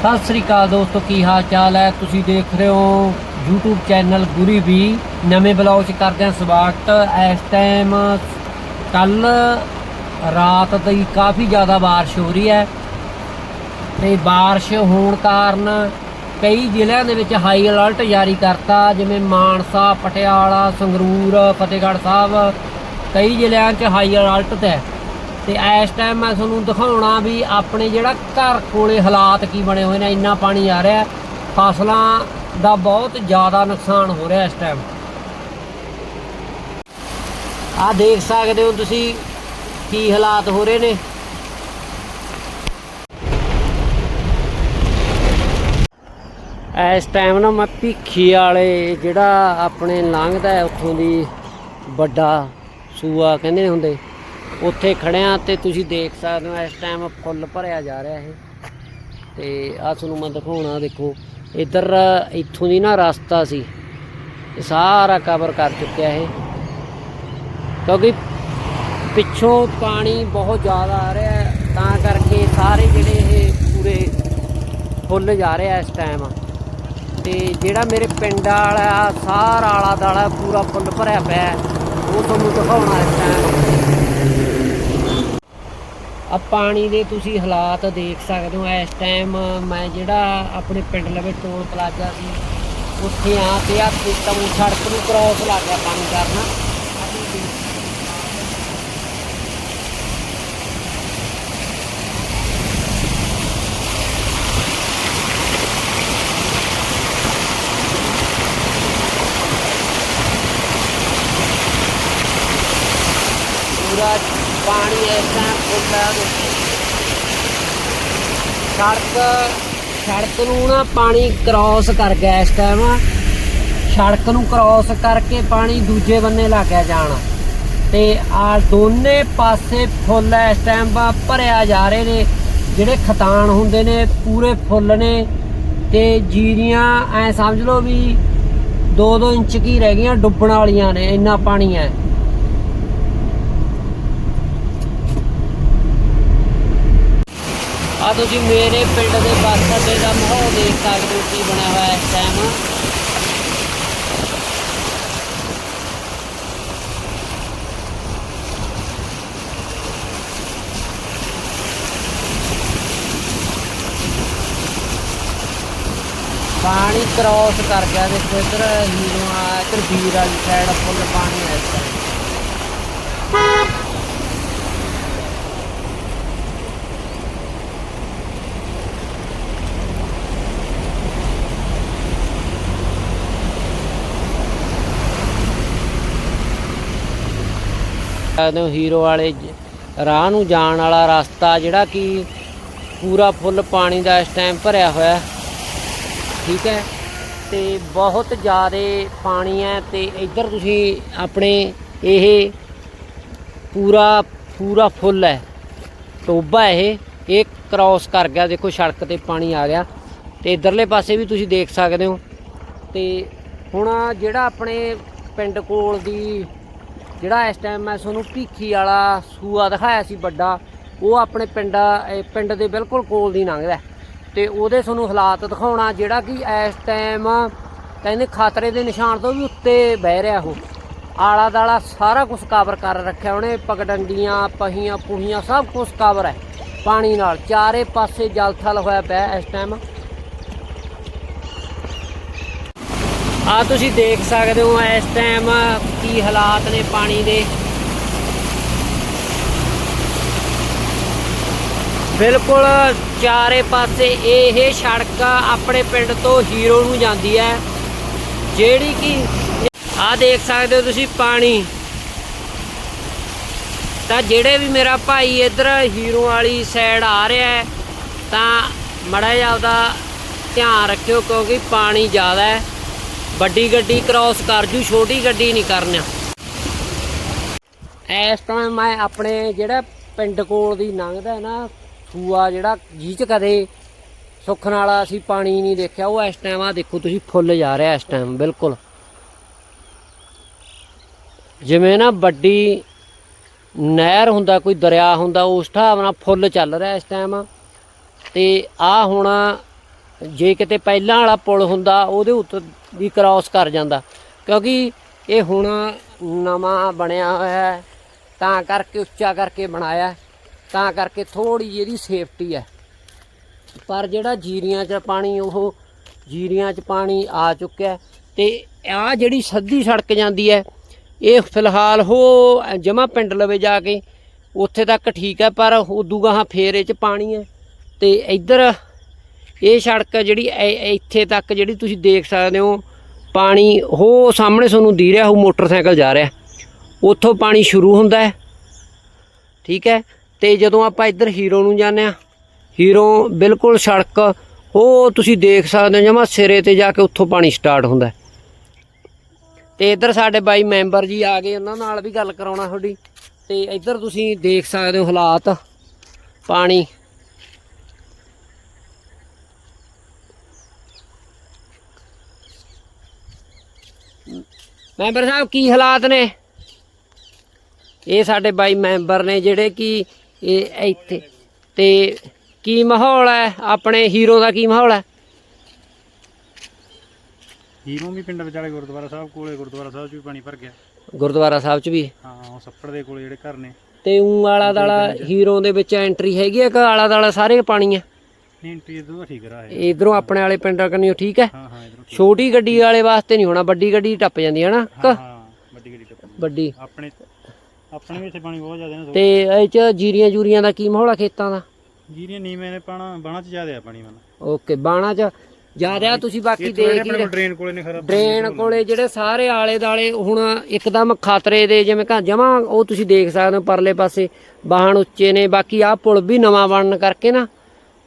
ਸਤਿ ਸ੍ਰੀ ਅਕਾਲ ਦੋਸਤੋ, ਕੀ ਹਾਲ ਚਾਲ ਹੈ? ਤੁਸੀਂ ਦੇਖ ਰਹੇ ਹੋ YouTube ਚੈਨਲ ਗੁਰੀ ਵੀ। ਨਵੇਂ ਬਲੌਗ 'ਚ ਕਰਦੇ ਹਾਂ ਸਵਾਗਤ। ਇਸ ਟਾਈਮ ਕੱਲ ਰਾਤ ਦੀ ਕਾਫੀ ਜ਼ਿਆਦਾ ਬਾਰਿਸ਼ ਹੋ ਰਹੀ ਹੈ ਤੇ ਬਾਰਿਸ਼ ਹੋਣ ਕਾਰਨ ਕਈ ਜ਼ਿਲ੍ਹਿਆਂ ਦੇ ਵਿੱਚ ਹਾਈ ਅਲਰਟ ਜਾਰੀ ਕਰਤਾ, ਜਿਵੇਂ ਮਾਨਸਾ, ਪਟਿਆਲਾ, ਸੰਗਰੂਰ, ਫਤਿਹਗੜ੍ਹ ਸਾਹਿਬ। ਕਈ ਜ਼ਿਲ੍ਹਿਆਂ 'ਚ ਹਾਈ ਅਲਰਟ ਤੇ ਹੈ। ਤੇ ਇਸ ਟਾਈਮ ਮੈਂ ਤੁਹਾਨੂੰ ਦਿਖਾਉਣਾ ਵੀ ਆਪਣੇ ਜਿਹੜਾ ਘਰ ਕੋਲੇ ਹਾਲਾਤ ਕੀ ਬਣੇ ਹੋਏ ਨੇ, ਇੰਨਾ ਪਾਣੀ ਆ ਰਿਹਾ ਫਸਲਾਂ ਦਾ ਬਹੁਤ ਜ਼ਿਆਦਾ ਨੁਕਸਾਨ ਹੋ ਰਿਹਾ ਇਸ ਟਾਈਮ ਆਹ ਦੇਖ ਸਕਦੇ ਹੋ ਤੁਸੀਂ ਕੀ ਹਾਲਾਤ ਹੋ ਰਹੇ ਨੇ। ਇਸ ਟਾਈਮ ਨਾ ਮੈਂ ਭੀਖੀ ਵਾਲੇ ਜਿਹੜਾ ਆਪਣੇ ਲੰਘਦਾ ਹੈ ਉੱਥੋਂ ਦੀ ਵੱਡਾ ਸੂਆ ਕਹਿੰਦੇ ਹੁੰਦੇ। ਉੱਥੇ ਖੜਿਆ ਤੇ ਤੁਸੀਂ ਦੇਖ ਸਕਦੇ ਹੋ ਇਸ ਟਾਈਮ ਫੁੱਲ ਭਰਿਆ ਜਾ ਰਿਹਾ ਇਹ। ਤੇ ਆ ਤੁਹਾਨੂੰ ਮੈਂ ਦਿਖਾਉਣਾ ਦੇਖੋ ਇੱਧਰ ਇੱਥੋਂ ਦੀ ਨਾ ਰਸਤਾ ਸੀ। ਇਹ ਸਾਰਾ ਕਵਰ ਕਰ ਚੁੱਕਿਆ ਇਹ। ਕਿਉਂਕਿ ਪਿੱਛੋਂ ਪਾਣੀ ਬਹੁਤ ਜ਼ਿਆਦਾ ਆ ਰਿਹਾ ਹੈ, ਤਾਂ ਕਰਕੇ ਸਾਰੇ ਜਿਹੜੇ ਇਹ ਪੂਰੇ ਫੁੱਲ ਜਾ ਰਿਹਾ ਇਸ ਟਾਈਮ ਤੇ ਜਿਹੜਾ ਮੇਰੇ ਪਿੰਡ ਵਾਲਾ ਸਾਰਾ ਆਲਾ ਦਾਲਾ ਪੂਰਾ ਫੁੱਲ ਭਰਿਆ ਪਿਆ ਉਹ ਤੁਹਾਨੂੰ ਦਿਖਾਉਣਾ ਇਸ ਟਾਈਮ ਆ ਪਾਣੀ ਦੇ ਤੁਸੀਂ ਹਾਲਾਤ ਦੇਖ ਸਕਦੇ ਹੋ। ਇਸ ਟਾਈਮ ਮੈਂ ਜਿਹੜਾ ਆਪਣੇ ਪਿੰਡ ਲਵੇ ਟੋਲ ਪਲਾਜ਼ਾ ਸੀ, ਉੱਥੇ ਆ ਤੇ ਆ ਸਿਸਟਮ ਸੜਕ ਨੂੰ ਕ੍ਰਾਸ ਲੱਗ ਗਿਆ ਪਾਣੀ ਕਰਨਾ। ਪੂਰਾ ਪਾਣੀ ਇਸ ਟਾਈਮ ਸੜਕ ਸੜਕ ਨੂੰ ਨਾ ਪਾਣੀ ਕ੍ਰਾਸ ਕਰ ਗਿਆ ਇਸ ਟਾਈਮ ਸੜਕ ਨੂੰ ਕ੍ਰਾਸ ਕਰਕੇ ਪਾਣੀ ਦੂਜੇ ਬੰਨੇ ਲੱਗ ਗਿਆ ਜਾਣ। ਤੇ ਆ ਦੋਨੇ ਪਾਸੇ ਫੁੱਲ ਇਸ ਟਾਈਮ ਭਰਿਆ ਜਾ ਰਹੇ ਨੇ। ਜਿਹੜੇ ਖਤਾਨ ਹੁੰਦੇ ਨੇ, ਪੂਰੇ ਫੁੱਲ ਨੇ। ਤੇ ਜੀਰੀਆਂ, ਐ ਸਮਝ ਲਓ ਵੀ 2-2 ਇੰਚ ਕੀ ਰਹਿ ਗਈਆਂ, ਡੁੱਬਣ ਵਾਲੀਆਂ ਨੇ, ਇੰਨਾ ਪਾਣੀ ਹੈ। ਆ ਤੁਸੀਂ ਮੇਰੇ ਪਿੰਡ ਦੇ ਬੱਸ ਅੱਡੇ ਦਾ ਮਾਹੌਲ ਦੇਖ ਸਕਦੇ ਹੋ, ਕੀ ਬਣਿਆ ਹੋਇਆ ਇਸ ਟਾਈਮ ਪਾਣੀ ਕ੍ਰਾਸ ਕਰ ਗਿਆ, ਦੇਖੋ ਇੱਧਰ ਹੀਰੋ ਆ ਇੱਧਰ ਵੀਰ ਵਾਲੀ ਸਾਈਡ ਫੁੱਲ ਪਾਣੀ ਹੈ ਇਸ ਟਾਈਮ ਸਕਦੇ ਹੋ ਹੀਰੋ ਵਾਲੇ ਰਾਹ ਨੂੰ ਜਾਣ ਵਾਲਾ ਰਸਤਾ ਜਿਹੜਾ ਕਿ ਪੂਰਾ ਫੁੱਲ ਪਾਣੀ ਦਾ ਇਸ ਟਾਈਮ ਭਰਿਆ ਹੋਇਆ ਠੀਕ ਹੈ? ਤੇ ਬਹੁਤ ਜ਼ਿਆਦਾ ਪਾਣੀ ਹੈ ਤੇ ਇੱਧਰ ਤੁਸੀਂ ਆਪਣੇ ਇਹ ਪੂਰਾ ਪੂਰਾ ਫੁੱਲ ਹੈ। ਟੋਬਾ ਇਹ ਇਹ ਕ੍ਰਾਸ ਕਰ ਗਿਆ। ਦੇਖੋ ਸੜਕ ਤੇ ਪਾਣੀ ਆ ਗਿਆ। ਤੇ ਇਧਰਲੇ ਪਾਸੇ ਵੀ ਤੁਸੀਂ ਦੇਖ ਸਕਦੇ ਹੋ। ਤੇ ਹੁਣ ਜਿਹੜਾ ਆਪਣੇ ਪਿੰਡ ਕੋਲ ਦੀ ਜਿਹੜਾ ਇਸ ਟਾਈਮ ਮੈਂ ਤੁਹਾਨੂੰ ਭੀਖੀ ਵਾਲਾ ਸੂਆ ਦਿਖਾਇਆ ਸੀ ਵੱਡਾ, ਉਹ ਆਪਣੇ ਪਿੰਡ ਪਿੰਡ ਦੇ ਬਿਲਕੁਲ ਕੋਲ ਦੀ ਲੰਘਦਾ ਹੈ। ਤੇ ਉਹਦੇ ਤੁਹਾਨੂੰ ਹਾਲਾਤ ਦਿਖਾਉਣਾ, ਜਿਹੜਾ ਕਿ ਇਸ ਟਾਈਮ ਕਹਿੰਦੇ ਖਤਰੇ ਦੇ ਨਿਸ਼ਾਨ ਤੋਂ ਵੀ ਉੱਤੇ ਬਹਿ ਰਿਹਾ ਉਹ। ਆਲਾ ਦਾਲਾ ਸਾਰਾ ਕੁਝ ਕਵਰ ਕਰ ਰੱਖਿਆ ਉਹਨੇ, ਪਗਡੰਡੀਆਂ ਪਹੀਆਂ ਪੁਹੀਆਂ ਸਭ ਕੁਝ ਕਵਰ ਹੈ। ਪਾਣੀ ਨਾਲ, ਚਾਰੇ ਪਾਸੇ ਜਲ ਥਲ ਹੋਇਆ ਪਿਆ ਇਸ ਟਾਈਮ ਆ ਤੁਸੀਂ ਦੇਖ ਸਕਦੇ ਹੋ ਇਸ ਟਾਈਮ ਕੀ ਹਾਲਾਤ ਨੇ ਪਾਣੀ ਦੇ। ਬਿਲਕੁਲ ਚਾਰੇ ਪਾਸੇ ਇਹ ਸੜਕ ਆਪਣੇ ਪਿੰਡ ਤੋਂ ਹੀਰੋ ਨੂੰ ਜਾਂਦੀ ਹੈ, ਜਿਹੜੀ ਕਿ ਆ ਦੇਖ ਸਕਦੇ ਹੋ ਤੁਸੀਂ ਪਾਣੀ। ਤਾਂ ਜਿਹੜੇ ਵੀ ਮੇਰਾ ਭਾਈ ਇੱਧਰ ਹੀਰੋ ਵਾਲੀ ਸਾਈਡ ਆ ਰਿਹਾ ਹੈ, ਤਾਂ ਮੜਾ ਜਿਹਾ ਉਹਦਾ ਧਿਆਨ ਰੱਖਿਓ ਕਿਉਂਕਿ ਪਾਣੀ ਜ਼ਿਆਦਾ ਹੈ। ਵੱਡੀ ਗੱਡੀ ਕ੍ਰਾਸ ਕਰ ਜੂ, ਛੋਟੀ ਗੱਡੀ ਨਹੀਂ ਕਰਨਾ ਇਸ ਟਾਈਮ ਮੈਂ ਆਪਣੇ ਜਿਹੜਾ ਪਿੰਡ ਕੋਲ ਦੀ ਲੰਘਦਾ ਨਾ, ਸੂਆ ਜਿਹੜਾ ਜੀ ਚ ਕਦੇ ਸੁੱਖ ਨਾਲ ਅਸੀਂ ਪਾਣੀ ਨਹੀਂ ਦੇਖਿਆ, ਉਹ ਇਸ ਟਾਈਮ ਆ ਦੇਖੋ ਤੁਸੀਂ ਫੁੱਲ ਜਾ ਰਿਹਾ ਇਸ ਟਾਈਮ ਬਿਲਕੁਲ। ਜਿਵੇਂ ਨਾ ਵੱਡੀ ਨਹਿਰ ਹੁੰਦਾ, ਕੋਈ ਦਰਿਆ ਹੁੰਦਾ, ਉਸ ਹਿਸਾਬ ਨਾਲ ਫੁੱਲ ਚੱਲ ਰਿਹਾ ਇਸ ਟਾਈਮ ਤੇ ਆ ਹੁਣ ਜੇ ਕਿਤੇ ਪਹਿਲਾਂ ਵਾਲਾ ਪੁਲ ਹੁੰਦਾ, ਉਹਦੇ ਉੱਤੇ ਵੀ ਕ੍ਰਾਸ ਕਰ ਜਾਂਦਾ। ਕਿਉਂਕਿ ਇਹ ਹੁਣ ਨਵਾਂ ਬਣਿਆ ਹੋਇਆ ਹੈ, ਤਾਂ ਕਰਕੇ ਉੱਚਾ ਕਰਕੇ ਬਣਾਇਆ ਤਾਂ ਕਰਕੇ ਥੋੜੀ ਜਿਹੀ ਇਹਦੀ ਸੇਫਟੀ ਹੈ। ਪਰ ਜਿਹੜਾ ਜੀਰੀਆਂ 'ਚ ਪਾਣੀ, ਉਹ ਜੀਰੀਆਂ 'ਚ ਪਾਣੀ ਆ ਚੁੱਕਿਆ ਹੈ ਤੇ ਆ ਜਿਹੜੀ ਸੱਦੀ ਸੜਕ ਜਾਂਦੀ ਹੈ, ਇਹ ਫਿਲਹਾਲ ਉਹ ਜਮਾ ਪਿੰਡ ਲਵੇ ਜਾ ਕੇ, ਉੱਥੇ ਤੱਕ ਠੀਕ ਹੈ, ਪਰ ਉਦੋਂ ਗਾਹਾਂ ਫੇਰ ਇਹ 'ਚ ਪਾਣੀ ਹੈ ਤੇ ਇੱਧਰ ਇਹ ਸੜਕ ਜਿਹੜੀ ਇ- ਇੱਥੇ ਤੱਕ ਜਿਹੜੀ ਤੁਸੀਂ ਦੇਖ ਸਕਦੇ ਹੋ, ਪਾਣੀ ਉਹ ਸਾਹਮਣੇ ਤੁਹਾਨੂੰ ਦੀ ਰਿਹਾ, ਉਹ ਮੋਟਰਸਾਈਕਲ ਜਾ ਰਿਹਾ। ਉੱਥੋਂ ਪਾਣੀ ਸ਼ੁਰੂ ਹੁੰਦਾ ਹੈ। ਠੀਕ ਹੈ? ਤੇ ਜਦੋਂ ਆਪਾਂ ਇੱਧਰ ਹੀਰੋ ਨੂੰ ਜਾਂਦੇ ਆ ਹੀਰੋ ਬਿਲਕੁਲ ਸੜਕ, ਉਹ ਤੁਸੀਂ ਦੇਖ ਸਕਦੇ ਹੋ ਜਮਾ ਸਿਰੇ ਤੇ ਜਾ ਕੇ ਉੱਥੋਂ ਪਾਣੀ ਸਟਾਰਟ ਹੁੰਦਾ ਹੈ। ਤੇ ਇੱਧਰ ਸਾਡੇ ਬਾਈ ਮੈਂਬਰ ਜੀ ਆ ਗਏ, ਉਹਨਾਂ ਨਾਲ ਵੀ ਗੱਲ ਕਰਾਉਣਾ ਤੁਹਾਡੀ। ਤੇ ਇੱਧਰ ਤੁਸੀਂ ਦੇਖ ਸਕਦੇ ਹੋ ਹਾਲਾਤ, ਪਾਣੀ। ਮੈਂਬਰ ਸਾਹਿਬ ਕੀ ਹਾਲਾਤ ਨੇ? ਇਹ ਸਾਡੇ ਬਾਈ ਮੈਂਬਰ ਨੇ ਜਿਹੜੇ ਕਿ ਇਹ ਇੱਥੇ। ਤੇ ਕੀ ਮਾਹੌਲ ਹੈ? ਆਪਣੇ ਹੀਰੋ ਦਾ ਕੀ ਮਾਹੌਲ ਹੈ? ਹੀਰੋ ਵੀ ਪਿੰਡ ਵਿਚਾਲੇ ਗੁਰਦੁਆਰਾ ਸਾਹਿਬ ਕੋਲੇ ਗੁਰਦੁਆਰਾ ਸਾਹਿਬ 'ਚ ਵੀ ਪਾਣੀ ਭਰ ਗਿਆ। ਗੁਰਦੁਆਰਾ ਸਾਹਿਬ ਚ ਵੀ? ਹਾਂ ਉਹ ਸੱਪੜ ਦੇ ਕੋਲੇ ਜਿਹੜੇ ਘਰ ਨੇ। ਤੇ ਊਂ ਆਲਾ ਦਾਲਾ ਹੀਰੋ ਦੇ ਵਿੱਚ ਐਂਟਰੀ ਹੈਗੀ ਆ ਕਿ ਆਲਾ ਦਾਲਾ ਸਾਰੇ ਪਾਣੀ ਆ? ਨਹੀਂ ਐਂਟਰੀ ਇਦੋਂ ਦਾ ਠੀਕ ਰਹਾ ਹੈ ਇਧਰੋਂ ਆਪਣੇ ਵਾਲੇ ਪਿੰਡਾਂ ਕੰਨਿਓ ਠੀਕ ਹੈ? ਹਾਂ ਹਾਂ ਇਧਰੋਂ ਛੋਟੀ ਗੱਡੀ ਵਾਲੇ ਵਾਸਤੇ ਨਹੀਂ ਹੋਣਾ ਵੱਡੀ ਗੱਡੀ ਟੱਪ ਜਾਂਦੀ ਹੈ ਨਾ ਹਾਂ ਵੱਡੀ ਗੱਡੀ ਟੱਪ ਵੱਡੀ। ਆਪਣੇ ਆਪਣੇ ਵੀ ਇੱਥੇ ਪਾਣੀ ਬਹੁਤ ਜ਼ਿਆਦਾ ਨੇ ਤੇ ਇਹ ਚ ਜੀਰੀਆਂ ਜੂਰੀਆਂ ਦਾ ਕੀ ਮਾਹੌਲ ਆ ਖੇਤਾਂ ਦਾ? ਜੀਰੀਆਂ ਨੀਵੇਂ ਨੇ ਪਾਣਾ ਬਾਣਾ 'ਚ ਜ਼ਿਆਦਾ ਆ ਪਾਣੀ ਮਨ ਓਕੇ ਬਾਣਾ ਚ ਜਾ ਰਿਹਾ ਤੁਸੀਂ ਬਾਕੀ ਦੇਖ ਹੀ ਡਰੇਨ ਕੋਲੇ ਨੇ ਖਰਾਬ ਡਰੇਨ ਕੋਲੇ ਜਿਹੜੇ ਸਾਰੇ ਆਲੇ ਦਾਲੇ ਹੁਣ ਇੱਕਦਮ ਖਤਰੇ ਦੇ ਜਿਵੇਂ ਕਹਾਂ ਜਮਾ ਉਹ ਤੁਸੀਂ ਦੇਖ ਸਕਦੇ ਹੋ ਪਰਲੇ ਪਾਸੇ ਬਾਹਣ ਉੱਚੇ ਨੇ ਬਾਕੀ ਆਹ ਪੁਲ ਵੀ ਨਵਾਂ ਬਣਨ ਕਰਕੇ ਨਾ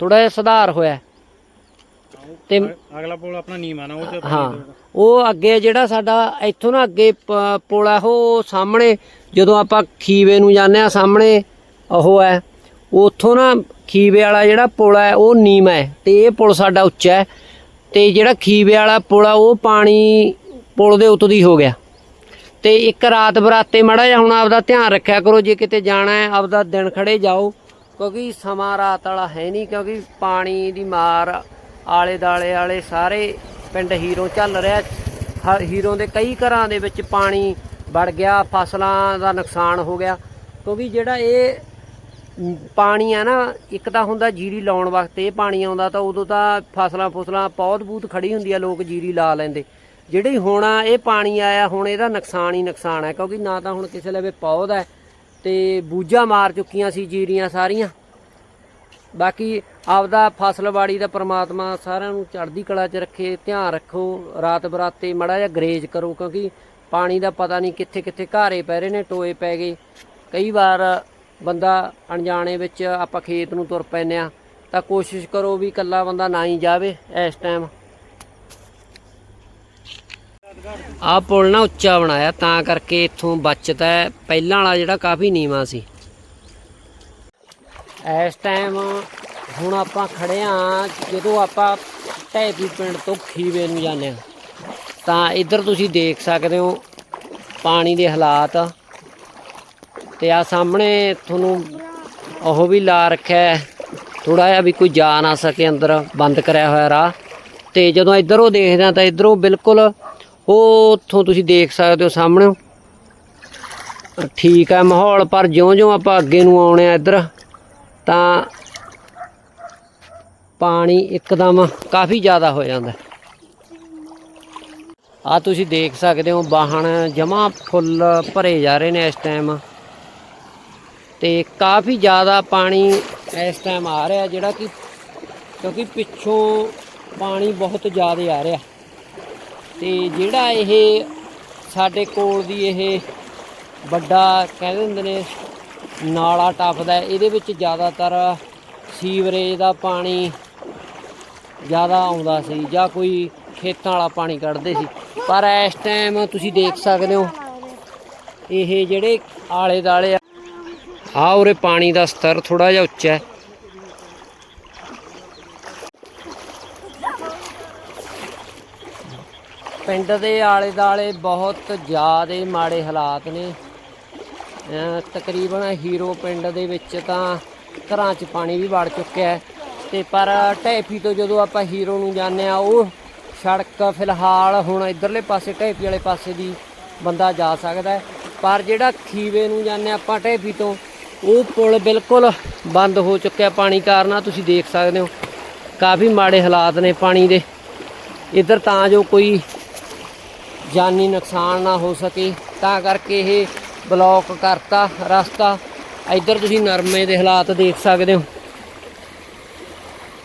ਥੋੜਾ ਜਿਹਾ ਸੁਧਾਰ ਹੋਇਆ ਤੇ ਅਗਲਾ ਪੁਲ ਆਪਣਾ ਨੀਵਾਂ ਨਾ ਉਹ 'ਚ ਹਾਂ ਉਹ ਅੱਗੇ ਜਿਹੜਾ ਸਾਡਾ ਇੱਥੋਂ ਨਾ ਅੱਗੇ ਪੁਲ ਆ ਉਹ ਸਾਹਮਣੇ ਜਦੋਂ ਆਪਾਂ ਖੀਵੇ ਨੂੰ ਜਾਂਦੇ ਆ ਸਾਹਮਣੇ ਉਹ ਹੈ। ਉੱਥੋਂ ਨਾ ਖੀਵੇ ਵਾਲਾ ਜਿਹੜਾ ਪੁਲ ਹੈ ਉਹ ਨੀਮ ਹੈ ਤੇ ਇਹ ਪੁਲ ਸਾਡਾ ਉੱਚਾ ਹੈ। ਤੇ ਜਿਹੜਾ ਖੀਵੇ ਵਾਲਾ ਪੁਲ ਆ ਉਹ ਪਾਣੀ ਪੁਲ ਦੇ ਉੱਤੋਂ ਦੀ ਹੋ ਗਿਆ। ਤੇ ਇੱਕ ਰਾਤ ਬਰਾਤੇ ਮੜਾ ਜਾ ਹੁਣ ਆਪਦਾ ਧਿਆਨ ਰੱਖਿਆ ਕਰੋ ਜੇ ਕਿਤੇ ਜਾਣਾ ਹੈ ਆਪਦਾ ਦਿਨ ਖੜੇ ਜਾਓ। ਕਿਉਂਕਿ ਸਮਾਂ ਰਾਤ ਵਾਲਾ ਹੈ ਨਹੀਂ, ਕਿਉਂਕਿ ਪਾਣੀ ਦੀ ਮਾਰ ਆਲੇ ਦਾਲੇ ਵਾਲੇ ਸਾਰੇ ਪਿੰਡ ਹੀਰੋ ਚੱਲ ਰਿਹਾ। ਹ- ਹੀਰੋ ਦੇ ਕਈ ਘਰਾਂ ਦੇ ਵਿੱਚ ਪਾਣੀ ਵੜ ਗਿਆ, ਫਸਲਾਂ ਦਾ ਨੁਕਸਾਨ ਹੋ ਗਿਆ। ਕਿਉਂਕਿ ਜਿਹੜਾ ਇਹ ਪਾਣੀ ਆ ਨਾ, ਇੱਕ ਤਾਂ ਹੁੰਦਾ ਜੀਰੀ ਲਾਉਣ ਵਕਤ ਇਹ ਪਾਣੀ ਆਉਂਦਾ, ਤਾਂ ਉਦੋਂ ਤਾਂ ਫਸਲਾਂ ਫਸਲਾਂ ਪੌਦ ਬੂਤ ਖੜੀ ਹੁੰਦੀ ਆ, ਲੋਕ ਜੀਰੀ ਲਾ ਲੈਂਦੇ। ਜਿਹੜੀ ਹੁਣ ਇਹ ਪਾਣੀ ਆਇਆ, ਹੁਣ ਇਹਦਾ ਨੁਕਸਾਨ ਹੀ ਨੁਕਸਾਨ ਹੈ ਕਿਉਂਕਿ ਨਾ ਤਾਂ ਹੁਣ ਕਿਸੇ ਲਵੇ ਪੌਦ ਹੈ ਤੇ ਬੂਝਾ ਮਾਰ ਚੁੱਕੀਆਂ ਸੀ ਜੀਰੀਆਂ ਸਾਰੀਆਂ। ਬਾਕੀ ਆਪਦਾ ਫਸਲਬਾੜੀ ਦਾ ਪ੍ਰਮਾਤਮਾ ਸਾਰਿਆਂ ਨੂੰ ਚੜ੍ਹਦੀ ਕਲਾ 'ਚ ਰੱਖੇ, ਧਿਆਨ ਰੱਖੋ, ਰਾਤ ਬਰਾਤੇ ਮੜਾ ਜਿਹਾ ਗਰੇਜ ਕਰੋ, ਕਿਉਂਕਿ ਪਾਣੀ ਦਾ ਪਤਾ ਨਹੀਂ ਕਿੱਥੇ ਕਿੱਥੇ ਘਾਰੇ ਪੈ ਰਹੇ ਨੇ, ਟੋਏ ਪੈ ਗਏ। ਕਈ ਵਾਰ ਬੰਦਾ ਅਣਜਾਣੇ ਵਿੱਚ ਆਪਾਂ ਖੇਤ ਨੂੰ ਤੁਰ ਪੈਂਦੇ ਆ ਤਾਂ ਕੋਸ਼ਿਸ਼ ਕਰੋ ਵੀ ਇਕੱਲਾ ਬੰਦਾ ਨਾ ਹੀ ਜਾਵੇ ਇਸ ਟਾਈਮ ਆਹ ਪੁਲ ਨਾ ਉੱਚਾ ਬਣਾਇਆ, ਤਾਂ ਕਰਕੇ ਇੱਥੋਂ ਬਚਦਾ ਹੈ। ਪਹਿਲਾਂ ਵਾਲਾ ਜਿਹੜਾ ਕਾਫੀ ਨੀਵਾਂ ਸੀ। ਇਸ ਟਾਈਮ ਹੁਣ ਆਪਾਂ ਖੜੇ ਆ ਜਦੋਂ ਆਪਾਂ ਢੈਪੀ ਪਿੰਡ ਤੋਂ ਖੀਵੇ ਨੂੰ ਜਾਂਦੇ ਆ ਤਾਂ ਇੱਧਰ ਤੁਸੀਂ ਦੇਖ ਸਕਦੇ ਹੋ ਪਾਣੀ ਦੇ ਹਾਲਾਤ। ਤੇ ਆ ਸਾਹਮਣੇ ਤੁਹਾਨੂੰ ਉਹ ਵੀ ਲਾ ਰੱਖਿਆ ਥੋੜਾ ਜਿਹਾ ਵੀ ਕੋਈ ਜਾ ਨਾ ਸਕੇ, ਅੰਦਰ ਬੰਦ ਕਰਿਆ ਹੋਇਆ ਰਾਹ। ਤੇ ਜਦੋਂ ਇੱਧਰੋਂ ਦੇਖਦੇ ਆ ਤਾਂ ਇੱਧਰੋਂ ਬਿਲਕੁਲ ਉਹ ਉੱਥੋਂ ਤੁਸੀਂ ਦੇਖ ਸਕਦੇ ਹੋ ਸਾਹਮਣੇ। ਠੀਕ ਹੈ ਮਾਹੌਲ, ਪਰ ਜਿਉਂ-ਜਿਉਂ ਆਪਾਂ ਅੱਗੇ ਨੂੰ ਆਉਣੇ ਆ ਇੱਧਰ, ਤਾਂ ਪਾਣੀ ਇੱਕਦਮ ਕਾਫੀ ਜ਼ਿਆਦਾ ਹੋ ਜਾਂਦਾ। ਆ ਤੁਸੀਂ ਦੇਖ ਸਕਦੇ ਹੋ ਵਾਹਣ ਜਮਾ ਫੁੱਲ ਭਰੇ ਜਾ ਰਹੇ ਨੇ ਇਸ ਟਾਈਮ। ਤੇ ਕਾਫੀ ਜ਼ਿਆਦਾ ਪਾਣੀ ਇਸ ਟਾਈਮ ਆ ਰਿਹਾ, ਜਿਹੜਾ ਕਿ ਕਿਉਂਕਿ ਪਿੱਛੋਂ ਪਾਣੀ ਬਹੁਤ ਜ਼ਿਆਦਾ ਆ ਰਿਹਾ। ਤੇ ਜਿਹੜਾ ਇਹ ਸਾਡੇ ਕੋਲ ਦੀ ਇਹ ਵੱਡਾ ਕਹਿੰਦੇ ਹੁੰਦੇ ਨੇ, ਨਾਲਾ ਟੱਪਦਾ, ਇਹਦੇ ਵਿੱਚ ਜ਼ਿਆਦਾਤਰ ਸੀਵਰੇਜ ਦਾ ਪਾਣੀ ਜ਼ਿਆਦਾ ਆਉਂਦਾ ਸੀ ਜਾਂ ਕੋਈ ਖੇਤਾਂ ਵਾਲਾ ਪਾਣੀ ਕੱਢਦੇ ਸੀ। ਪਰ ਇਸ ਟਾਈਮ ਤੁਸੀਂ ਦੇਖ ਸਕਦੇ ਹੋ, ਇਹ ਜਿਹੜੇ ਆਲੇ ਦਾਲੇ ਆ ਆ ਉਰੇ ਪਾਣੀ ਦਾ ਸਤਰ ਥੋੜਾ ਜਿਹਾ ਉੱਚਾ ਹੈ। ਪਿੰਡ ਦੇ ਆਲੇ ਦਾਲੇ ਬਹੁਤ ਜ਼ਿਆਦਾ ਮਾੜੇ ਹਾਲਾਤ ਨੇ। ਤਕਰੀਬਨ ਹੀਰੋ ਪਿੰਡ ਦੇ ਵਿੱਚ ਤਾਂ ਘਰਾਂ 'ਚ ਪਾਣੀ ਵੀ ਵੜ ਚੁੱਕਿਆ ਹੈ। ਤੇ ਪਰ ਢੇਪੀ ਤੋਂ ਜਦੋਂ ਆਪਾਂ ਹੀਰੋ ਨੂੰ ਜਾਂਦੇ ਆ ਉਹ ਸੜਕ ਫਿਲਹਾਲ ਹੁਣ ਇਧਰਲੇ ਪਾਸੇ ਢੇਪੀ ਵਾਲੇ ਪਾਸੇ ਦੀ ਬੰਦਾ ਜਾ ਸਕਦਾ ਪਰ ਜਿਹੜਾ ਖੀਵੇ ਨੂੰ ਜਾਂਦੇ ਹਾਂ ਆਪਾਂ ਢੇਪੀ ਤੋਂ, ਉਹ ਪੁਲ ਬਿਲਕੁਲ ਬੰਦ ਹੋ ਚੁੱਕਿਆ ਪਾਣੀ ਕਾਰਨ, ਤੁਸੀਂ ਦੇਖ ਸਕਦੇ ਹੋ। ਕਾਫੀ ਮਾੜੇ ਹਾਲਾਤ ਨੇ ਪਾਣੀ ਦੇ। ਇੱਧਰ ਤਾਂ ਜੋ ਕੋਈ ਜਾਨੀ ਨੁਕਸਾਨ ਨਾ ਹੋ ਸਕੇ, ਤਾਂ ਕਰਕੇ ਇਹ ਬਲੌਕ ਕਰਤਾ, ਰਸਤਾ। ਇੱਧਰ ਤੁਸੀਂ ਨਰਮੇ ਦੇ ਹਾਲਾਤ ਦੇਖ ਸਕਦੇ ਹੋ।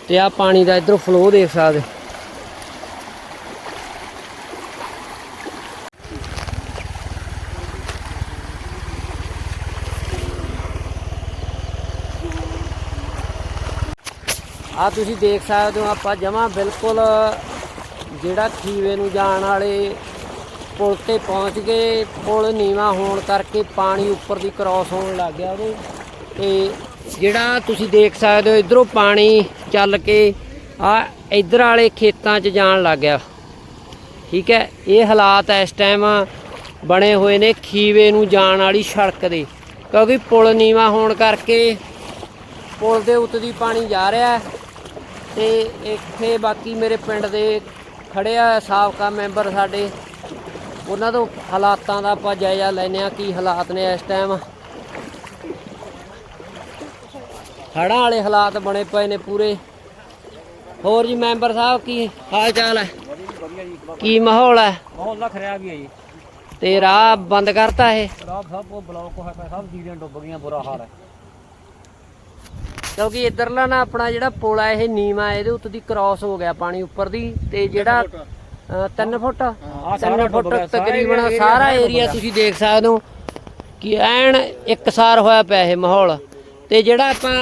ਤੇ ਆ ਪਾਣੀ ਦਾ ਇੱਧਰੋਂ ਫਲੋ ਦੇਖ ਸਕਦੇ ਆ ਤੁਸੀਂ ਦੇਖ ਸਕਦੇ ਹੋ, ਆਪਾਂ ਜਮਾ ਬਿਲਕੁਲ ਜਿਹੜਾ ਖੀਵੇ ਨੂੰ ਜਾਣ ਵਾਲੇ ਪੁਲ ਤੇ ਪਹੁੰਚ ਗਏ। ਪੁਲ ਨੀਵਾ ਹੋਣ ਕਰਕੇ ਪਾਣੀ ਉੱਪਰ ਦੀ ਕ੍ਰਾਸ ਹੋਣ ਲੱਗ ਗਿਆ ਉਹਦੇ। ਤੇ ਜਿਹੜਾ ਤੁਸੀਂ ਦੇਖ ਸਕਦੇ ਹੋ, ਇਧਰੋਂ ਪਾਣੀ ਚੱਲ ਕੇ ਆ ਇਧਰ ਵਾਲੇ ਖੇਤਾਂ 'ਚ ਜਾਣ ਲੱਗ ਗਿਆ। ਠੀਕ ਹੈ, ਇਹ ਹਾਲਾਤ ਇਸ ਟਾਈਮ ਬਣੇ ਹੋਏ ਨੇ ਖੀਵੇ ਨੂੰ ਜਾਣ ਵਾਲੀ ਸੜਕ ਦੇ। ਕਿਉਂਕਿ ਪੁਲ ਨੀਵਾ ਹੋਣ ਕਰਕੇ ਪੁਲ ਦੇ ਉੱਤੇ ਦੀ ਪਾਣੀ ਜਾ ਰਿਹਾ ਹੈ। ਤੇ ਇੱਥੇ ਬਾਕੀ ਮੇਰੇ ਪਿੰਡ ਦੇ ਖੜੇ ਆ, ਸਾਬਕਾ ਮੈਂਬਰ ਸਾਡੇ। ਉਹਨਾਂ ਤੋਂ ਹਾਲਾਤਾਂ ਦਾ ਆਪਾਂ ਜਾਇਜ਼ਾ ਲੈਨੇ ਆ ਕੀ ਹਾਲਾਤ ਨੇ ਇਸ ਟਾਈਮ ਹੜ੍ਹਾਂ ਵਾਲੇ ਹਾਲਾਤ ਬਣੇ ਪਏ ਨੇ ਪੂਰੇ। ਹੋਰ ਜੀ ਮੈਂਬਰ ਸਾਹਿਬ ਕੀ ਹਾਲ ਚਾਲ ਹੈ? ਕੀ ਮਾਹੌਲ ਹੈ? ਮਾਹੌਲ ਦਾ ਖਰਿਆ ਵੀ ਹੈ ਜੀ। ਤੇ ਰਾਹ ਬੰਦ ਕਰਤਾ ਇਹ? ਰਾਤ ਸਭ ਉਹ ਬਲੌਕ ਹੋਇਆ ਪਿਆ ਸਭ ਜੀਰੀਆਂ ਡੁੱਬ ਗਈਆਂ ਬੁਰਾ ਹਾਲ ਹੈ। ਕਿਉਂਕਿ ਇਧਰਲਾ ਨਾ ਆਪਣਾ ਜਿਹੜਾ ਪੁਲ ਹੈ ਇਹ ਨੀਵਾ ਇਹਦੇ ਉੱਤੇ ਦੀ ਕ੍ਰਾਸ ਹੋ ਗਿਆ ਪਾਣੀ ਉੱਪਰ ਦੀ ਤੇ ਜਿਹੜਾ 3 ਫੁੱਟ 3 ਫੁੱਟ ਤਕਰੀਬਨ ਸਾਰਾ ਏਰੀਆ। ਤੁਸੀਂ ਦੇਖ ਸਕਦੇ ਹੋ ਕਿ ਐਨ ਇੱਕਸਾਰ ਹੋਇਆ ਪਿਆ ਇਹ ਮਾਹੌਲ। ਤੇ ਜਿਹੜਾ ਆਪਾਂ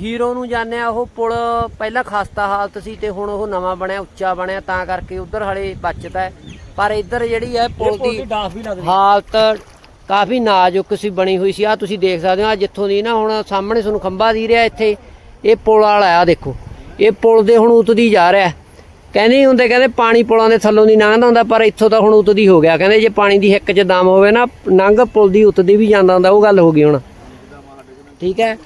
ਹੀਰੋ ਨੂੰ ਜਾਂਦੇ ਆ ਉਹ ਪੁਲ ਪਹਿਲਾਂ ਖਸਤਾ ਹਾਲਤ ਸੀ ਤੇ ਹੁਣ ਉਹ ਨਵਾਂ ਬਣਿਆ ਉੱਚਾ ਬਣਿਆ ਤਾਂ ਕਰਕੇ ਉਧਰ ਹਲੇ ਬਚਦਾ ਹੈ। ਪਰ ਇੱਧਰ ਜਿਹੜੀ ਹੈ ਪੁਲ ਦੀ ਹਾਲਤ ਕਾਫੀ ਨਾਜ਼ੁਕ ਸੀ ਬਣੀ ਹੋਈ ਸੀ। ਆ ਤੁਸੀਂ ਦੇਖ ਸਕਦੇ ਹੋ ਆ ਜਿੱਥੋਂ ਦੀ ਨਾ ਹੁਣ ਸਾਹਮਣੇ ਤੁਹਾਨੂੰ ਖੰਭਾ ਦੀ ਰਿਹਾ ਇੱਥੇ ਇਹ ਪੁਲ ਵਾਲਾ ਆ ਦੇਖੋ। ਇਹ ਪੁਲ ਦੇ ਹੁਣ ਉਤਦੀ ਜਾ ਰਿਹਾ। ਕਹਿੰਦੇ ਹੁੰਦੇ ਕਹਿੰਦੇ ਪਾਣੀ ਪੁਲਾਂ ਦੇ ਥੱਲੋਂ ਦੀ ਲੰਘਦਾ ਹੁੰਦਾ ਪਰ ਇੱਥੋਂ ਤਾਂ ਹੁਣ ਉਤਦੀ ਹੋ ਗਿਆ। ਕਹਿੰਦੇ ਜੇ ਪਾਣੀ ਦੀ ਹਿੱਕ 'ਚ ਦਮ ਹੋਵੇ ਨਾ ਨੰਗ ਪੁਲ ਦੀ ਉਤਦੀ ਵੀ ਜਾਂਦਾ ਹੁੰਦਾ ਉਹ ਗੱਲ ਹੋ ਗਈ ਹੁਣ। ਠੀਕ ਹੈ?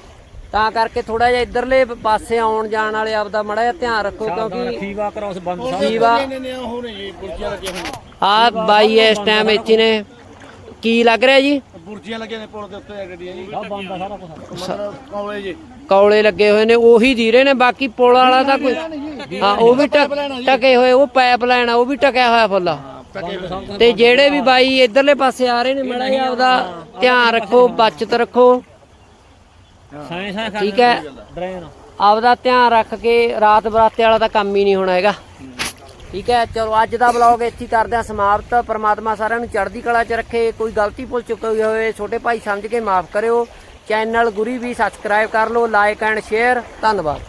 ਤਾਂ ਕਰਕੇ ਥੋੜਾ ਜਿਹਾ ਇਧਰਲੇ ਪਾਸੇ ਆਉਣ ਜਾਣ ਵਾਲੇ ਆਪਦਾ ਮੜਾ ਜਿਹਾ ਧਿਆਨ ਰੱਖੋ ਕਿਉਂਕਿ ਖੀਵਾ ਕਰਾਉਸ ਬੰਦ ਜੀਵਾ ਆ ਬਾਈ ਇਸ ਟਾਈਮ ਇੱਥੇ ਨੇ। ਕੀ ਲੱਗ ਰਿਹਾ ਜੀ? ਬੁਰਜੀਆਂ ਲੱਗੀਆਂ ਨੇ ਪੁਲ ਦੇ ਉੱਤੇ ਗੱਡੀਆਂ ਜੀ। ਸਭ ਬੰਦ ਆ ਸਾਰਾ ਕੁਝ ਮਤਲਬ ਕੌਲੇ ਜੀ। ਕੌਲੇ ਲੱਗੇ ਹੋਏ ਨੇ ਉਹੀ ਧੀਰੇ ਨੇ ਬਾਕੀ ਪੁਲ ਵਾਲਾ ਤਾਂ ਕੋਈ ਹਾਂ ਉਹ ਵੀ ਟਕ- ਟਕੇ ਹੋਏ ਉਹ ਪਾਈਪ ਲਾਈਨ ਆ ਉਹ ਵੀ ਟਕਿਆ ਹੋਇਆ ਫੁੱਲ। ਤੇ ਜਿਹੜੇ ਵੀ ਬਾਈ ਇਧਰਲੇ ਪਾਸੇ ਆ ਰਹੇ ਨੇ ਮੜਾ ਜਿਹਾ ਆਪਦਾ ਧਿਆਨ ਰੱਖੋ ਬਚਤ ਰੱਖੋ। ਸਾਇੰਸ ਆ ਠੀਕ ਹੈ। ਡਰੇਨ ਆਪਦਾ ਧਿਆਨ ਰੱਖ ਕੇ ਰਾਤ ਬਰਾਤੇ ਵਾਲਾ ਤਾਂ ਕੰਮ ਹੀ ਨਹੀਂ ਹੋਣਾ ਹੈਗਾ। ਠੀਕ ਹੈ, ਚਲੋ ਅੱਜ ਦਾ ਵਲੌਗ ਇੱਥੇ ਹੀ ਕਰਦੇ ਹਾਂ ਸਮਾਪਤ। ਪਰਮਾਤਮਾ ਸਾਰਿਆਂ ਨੂੰ ਚੜ੍ਹਦੀ ਕਲਾ 'ਚ ਰੱਖੇ। ਕੋਈ ਗਲਤੀ ਭੁੱਲ ਚੁੱਕੀ ਹੋਵੇ ਛੋਟੇ ਭਾਈ ਸਮਝ ਕੇ ਮਾਫ ਕਰਿਓ। ਚੈਨਲ ਗੁਰੀ ਵੀ ਸਬਸਕ੍ਰਾਈਬ ਕਰ ਲਓ ਲਾਈਕ ਐਂਡ ਸ਼ੇਅਰ ਧੰਨਵਾਦ।